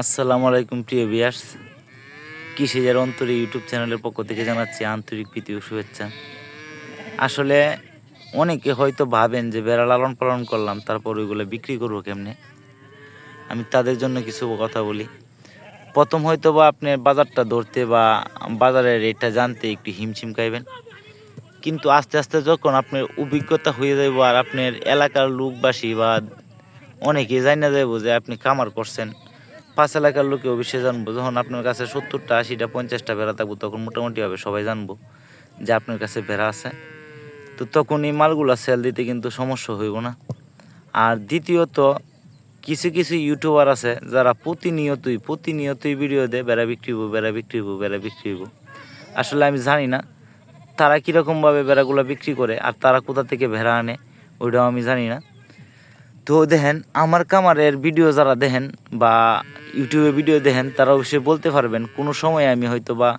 আসসালামু আলাইকুম, প্রিয় বিয়ার্স কৃষিজার অন্তরী ইউটিউব চ্যানেলের পক্ষ থেকে জানাচ্ছি আন্তরিক প্রীতি ও শুভেচ্ছা। আসলে অনেকে হয়তো ভাবেন যে বেড়া লালন পালন করলাম, তারপর ওইগুলো বিক্রি করব কেমনে? আমি তাদের জন্য কিছু কথা বলি। প্রথম হয়তো বা আপনি বাজারটা ধরতে বা বাজারের রেটটা জানতে একটু হিমশিম খাইবেন। কিন্তু আস্তে আস্তে যখন আপনার অভিজ্ঞতা হয়ে যাইব আর আপনার এলাকার লোকবাসী বা অনেকে জানা যাইব যে আপনি কামার করছেন পাঁচ এলাকার লোকে অবশ্যই জানব। যখন আপনার কাছে সত্তরটা, আশিটা, পঞ্চাশটা ভেড়া থাকব, তখন মোটামুটি হবে সবাই জানব যে আপনার কাছে ভেড়া আছে। তো তখন এই মালগুলো সেল দিতে কিন্তু সমস্যা হইব না। আর দ্বিতীয়ত, কিছু কিছু ইউটিউবার আছে যারা প্রতিনিয়তই প্রতিনিয়তই ভিডিও দেয় বেড়া বিক্রি হইব বেড়া বিক্রি হইব বেড়া বিক্রি হইব। আসলে আমি জানি না, তারা কীরকমভাবে বেড়াগুলো বিক্রি করে আর তারা কোথা থেকে ভেড়া আনে, ওইটাও আমি জানি না। তো দেখেন, আমার কামারের ভিডিও যারা দেখেন বা ইউটিউবে ভিডিও দেখেন, তারা অবশ্যই বলতে পারবেন, কোনো সময় আমি হয়তো বা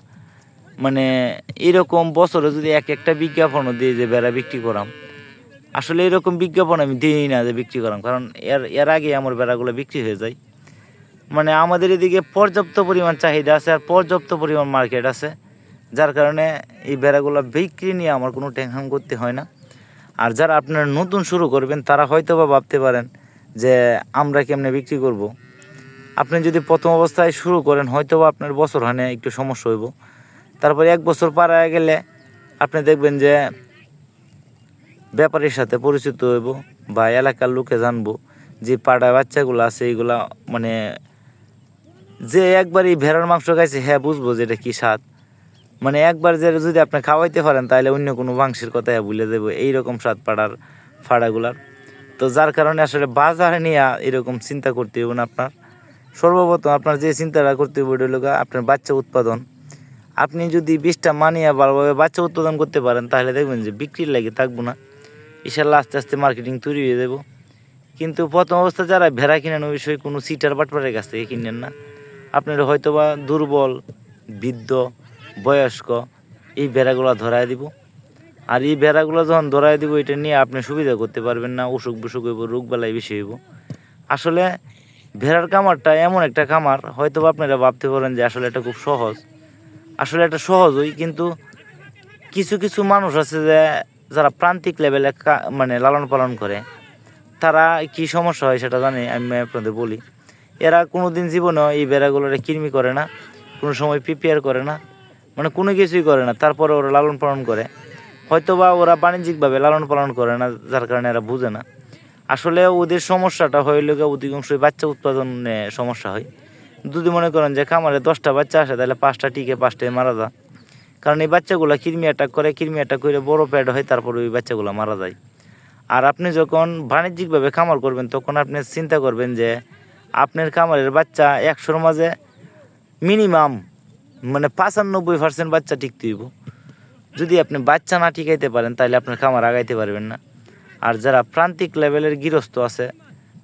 মানে এরকম বছরে যদি এক একটা বিজ্ঞাপনও দিই যে বেড়া বিক্রি করাম, আসলে এরকম বিজ্ঞাপন আমি দিই না যে বিক্রি করাম, কারণ এর এর আগে আমার বেড়াগুলো বিক্রি হয়ে যায়। মানে আমাদের এদিকে পর্যাপ্ত পরিমাণ চাহিদা আছে আর পর্যাপ্ত পরিমাণ মার্কেট আছে, যার কারণে এই বেড়াগুলো বিক্রি নিয়ে আমার কোনো টেনশন করতে হয় না। আর যারা আপনারা নতুন শুরু করবেন, তারা হয়তো বা ভাবতে পারেন যে আমরা কেমনে বিক্রি করব। আপনি যদি প্রথম অবস্থায় শুরু করেন হয়তো বা আপনার বছর হানে একটু সমস্যা হইব তারপরে এক বছর পার হয়ে গেলে আপনি দেখবেন যে ব্যাপারীর সাথে পরিচিত হইব বা এলাকার লোকে জানব যে পাড়া বাচ্চাগুলো আছে এইগুলা মানে যে একবার এই ভেড়ার মাংস খাইছে হ্যাঁ বুঝব যে এটা কী স্বাদ মানে একবার যে যদি আপনি খাওয়াইতে পারেন তাহলে অন্য কোনো মাংসের কথা ভুলে দেবো এইরকম স্বাদ পাড়ার ফাড়াগুলার। তো যার কারণে আসলে বাজারে নিয়ে এরকম চিন্তা করতে হবে না আপনার। সর্বপ্রথম আপনার যে চিন্তাটা করতে হবে ওটা হলো আপনার বাচ্চা উৎপাদন। আপনি যদি বীজটা মানিয়ে ভালোভাবে বাচ্চা উৎপাদন করতে পারেন, তাহলে দেখবেন যে বিক্রির লাগে থাকব না। ইনশাল্লাহ আস্তে আস্তে মার্কেটিং তৈরি হয়ে দেবো কিন্তু প্রথম অবস্থা যারা ভেড়া কিনেন, ওই বিষয়ে কোনো সিটার বাটপারের কাছ থেকে কিনেন না। আপনারা হয়তো বা দুর্বল, বৃদ্ধ বয়স্ক, এই ভেড়াগুলো ধরায় দিব। আর এই ভেড়াগুলো যখন ধরায় দিব, এটা নিয়ে আপনি সুবিধা করতে পারবেন না, অসুখ বিসুখ হইব, রোগ বেলায় বেশি হইব। আসলে ভেড়ার কামারটা এমন একটা খামার হয়তো আপনারা ভাবতে পারেন যে আসলে এটা খুব সহজ। আসলে এটা সহজই, কিন্তু কিছু কিছু মানুষ আছে যে, যারা প্রান্তিক লেভেলে মানে লালন পালন করে। তারা কি সমস্যা হয় সেটা জানি, আমি আপনাদের বলি। এরা কোনো দিন জীবনে এই বেড়াগুলোরে কৃমি করে না, কোনো সময় প্রিপেয়ার করে না। মানে কোনো কিছুই করে না, তারপরে ওরা লালন পালন করে। হয়তো বা ওরা বাণিজ্যিকভাবে লালন পালন করে না, যার কারণে এরা বুঝে না। আসলে ওদের সমস্যাটা হয়ে গিয়ে অধিকাংশই বাচ্চা উৎপাদনে সমস্যা হয়। যদি মনে করেন যে খামারে দশটা বাচ্চা আসে, তাহলে পাঁচটা টিকে পাঁচটায় মারা যায়। কারণ এই বাচ্চাগুলো কৃমি অ্যাটাক করে, কৃমি অ্যাটাক করে বড় প্যাড হয়, তারপরে ওই বাচ্চাগুলো মারা যায়। আর আপনি যখন বাণিজ্যিকভাবে খামার করবেন, তখন আপনি চিন্তা করবেন যে আপনার খামারের বাচ্চা একশোর মাঝে মিনিমাম মানে পাঁচানব্বই পার্সেন্ট বাচ্চা টিকতে হইব যদি আপনি বাচ্চা না টিকাইতে পারেন, তাহলে আপনার খামার আগাইতে পারবেন না। আর যারা প্রান্তিক লেভেলের গৃহস্থ আছে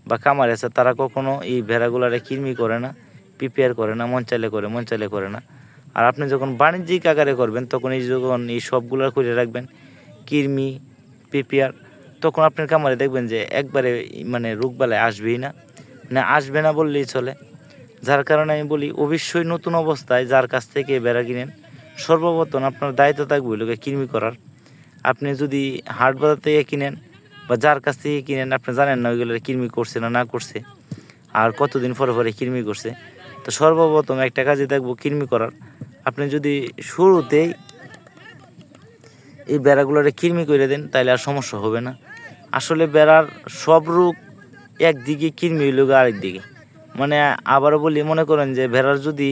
বা খামার আছে, তারা কখনো এই ভেড়াগুলারে কৃমি করে না প্রিপেয়ার করে না, মন চাইলে করে, মন চাইলে করে না। আর আপনি যখন বাণিজ্যিক আকারে করবেন, তখন এই যখন এই সবগুলো করে রাখবেন, কৃমি প্রিপেয়ার তখন আপনার খামারে দেখবেন যে একবারে মানে রোগবালায় আসবেই না। মানে আসবে না বললেই চলে। যার কারণে আমি বলি, অবশ্যই নতুন অবস্থায় যার কাছ থেকে বেড়া কিনেন, সর্বপ্রথম আপনার দায়িত্ব থাকবে লোকে কৃমি করার। আপনি যদি হাট বাজার থেকে কিনেন বা যার কাছ থেকে কিনেন, আপনি জানেন না ওইগুলো কৃমি করছে না না করছে, আর কতদিন পরে পরে কৃমি করছে। তো সর্বপ্রথম একটা কাজে দেখব কৃমি করার। আপনি যদি শুরুতেই এই বেড়াগুলোরে কৃমি করে দেন তাহলে আর সমস্যা হবে না। আসলে বেড়ার সব রোগ একদিকে কৃমি হইল আরেক দিকে মানে আবারও বলি, মনে করেন যে ভেড়ার যদি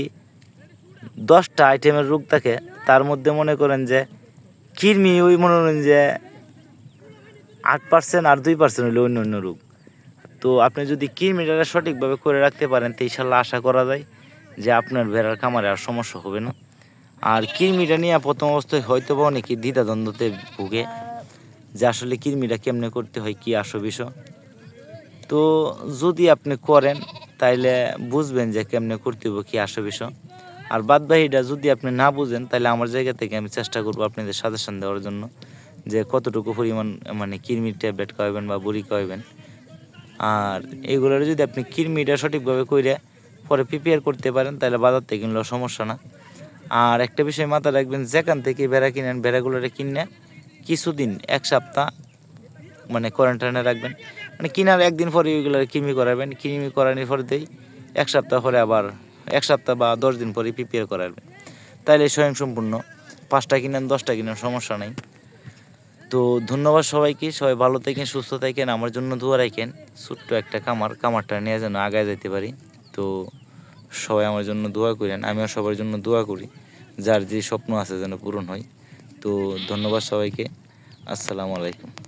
দশটা আইটেমের রোগ থাকে, তার মধ্যে মনে করেন যে কৃমি ওই মনে করেন যে আট পার্সেন্ট আর দুই পার্সেন্ট হইল অন্য অন্য রোগ। তো আপনি যদি কৃমিটা সঠিকভাবে করে রাখতে পারেন, তো ইনশাল্লাহ আশা করা যায় যে আপনার ভেড়ার খামারে আর সমস্যা হবে না। আর কৃমিটা নিয়ে প্রথম অবস্থায় হয়তো বা অনেকে দ্বিধাদ্বন্দ্বতে ভুগে যে আসলে কৃমিটা কেমনে করতে হয়, কি আসো বিষয়। তো যদি আপনি করেন তাইলে বুঝবেন যে কেমনে করতে হবে কি আসো বিষয়। আর বাদ বাকিটা যদি আপনি না বুঝেন তাহলে আমার জায়গা থেকে আমি চেষ্টা করব আপনাদের সাজেশন দেওয়ার জন্য যে কতটুকু পরিমাণ মানে কৃমির ট্যাবলেট খাওয়াবেন বা বড়ি খাওয়াবেন আর এইগুলোর যদি আপনি কৃমিটা সঠিকভাবে কইরে পরে প্রিপেয়ার করতে পারেন তাহলে বাজার থেকে কিনলেও সমস্যা না। আর একটা বিষয় মাথায় রাখবেন, যেখান থেকে ভেড়া কিনেন, ভেড়াগুলোরে কিনে কিছুদিন, এক সপ্তাহ মানে কোয়ারেন্টাইনে রাখবেন। মানে কিনার একদিন পরে ওইগুলো কিমি করাবেন, কিমি করানোর পরে দেই, এক সপ্তাহ পরে আবার, এক সপ্তাহ বা দশ দিন পরে প্রিপেয়ার করাবেন। তাইলে স্বয়ংসম্পূর্ণ, পাঁচটা কিনেন, দশটা কিনেন, সমস্যা নেই। তো ধন্যবাদ সবাইকে, সবাই ভালো থাকেন, সুস্থ থাকেন, আমার জন্য দোয়া রাখেন। ছোট্ট একটা কামার কামারটা নিয়ে যেন আগায় যেতে পারি। তো সবাই আমার জন্য দোয়া করেন, আমিও সবার জন্য দোয়া করি, যার যে স্বপ্ন আছে যেন পূরণ হয়। তো ধন্যবাদ সবাইকে, আসসালামু আলাইকুম।